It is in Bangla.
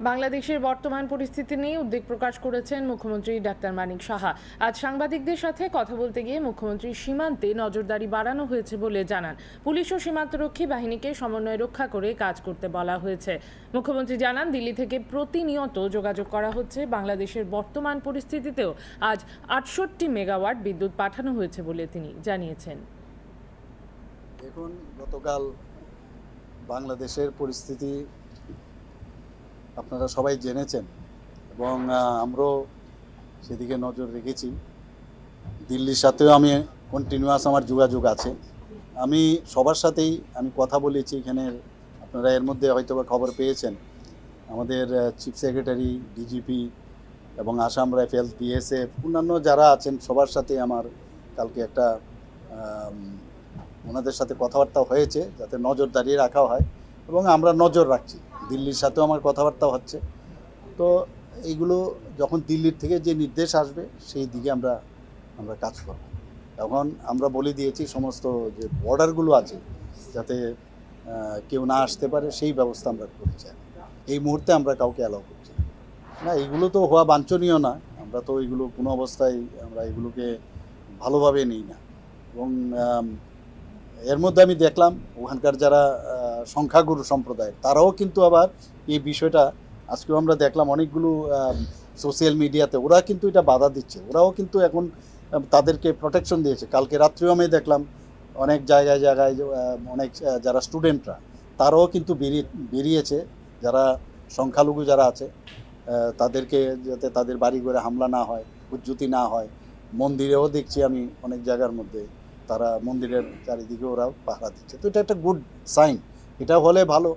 বাংলাদেশের বর্তমান পরিস্থিতি নিয়ে উদ্বেগ প্রকাশ করেছেন মুখ্যমন্ত্রী ডাক্তার মানিক সাহা। আজ সাংবাদিকদের সাথে কথা বলতে গিয়ে মুখ্যমন্ত্রী সীমান্তে নজরদারি বাড়ানো হয়েছে বলে জানান। পুলিশ ও সীমান্তরক্ষী বাহিনীকে সমন্বয় রক্ষা করে কাজ করতে বলা হয়েছে। মুখ্যমন্ত্রী জানান, দিল্লি থেকে প্রতিনিয়ত যোগাযোগ করা হচ্ছে। বাংলাদেশের বর্তমান পরিস্থিতিতেও আজ আটষট্টি মেগাওয়াট বিদ্যুৎ পাঠানো হয়েছে বলে তিনি জানিয়েছেন। দেখুন, গতকাল বাংলাদেশের পরিস্থিতি আপনারা সবাই জেনেছেন এবং আমরাও সেদিকে নজর রেখেছি। দিল্লির সাথেও আমি কন্টিনিউয়াস আমার যোগাযোগ আছে। আমি সবার সাথেই আমি কথা বলেছি এখানে, আপনারা এর মধ্যে হয়তো বা খবর পেয়েছেন। আমাদের চিফ সেক্রেটারি ডিজিপি এবং আসাম রাইফেলস বিএসএফ অন্যান্য যারা আছেন সবার সাথে আমার কালকে একটা ওনাদের সাথে কথাবার্তা হয়েছে, যাতে নজরদারি রাখা হয় এবং আমরা নজর রাখছি। দিল্লির সাথেও আমার কথাবার্তা হচ্ছে। তো এইগুলো যখন দিল্লির থেকে যে নির্দেশ আসবে, সেই দিকে আমরা আমরা কাজ করব। এখন আমরা বলে দিয়েছি সমস্ত যে বর্ডারগুলো আছে, যাতে কেউ না আসতে পারে, সেই ব্যবস্থা আমরা করছি এই মুহূর্তে আমরা কাউকে অ্যালাউ করছি না। এগুলো তো হওয়া বাঞ্ছনীয় না। আমরা তো এগুলো কোনো অবস্থায় আমরা এগুলোকে ভালোভাবে নিই না। এবং এর মধ্যে আমি দেখলাম, ওখানকার যারা সংখ্যাগুরু সম্প্রদায়, তারাও কিন্তু আবার এই বিষয়টা, আজকেও আমরা দেখলাম অনেকগুলো সোশ্যাল মিডিয়াতে ওরা কিন্তু এটা বাধা দিচ্ছে। ওরাও কিন্তু এখন তাদেরকে প্রোটেকশন দিয়েছে। কালকে রাত্রেও আমি দেখলাম অনেক জায়গায় জায়গায় অনেক যারা স্টুডেন্টরা তারাও কিন্তু বেরিয়ে, বেরিয়েছে। যারা সংখ্যালঘু যারা আছে তাদেরকে যাতে তাদের বাড়ি ঘরে হামলা না হয় উজ্জুতি না হয়, মন্দিরেও দেখছি আমি অনেক জায়গার মধ্যে, তারা মন্দিরের চারিদিকে ওরা পাহারা দিচ্ছে। তো এটা একটা গুড সাইন এটা হলে ভালো।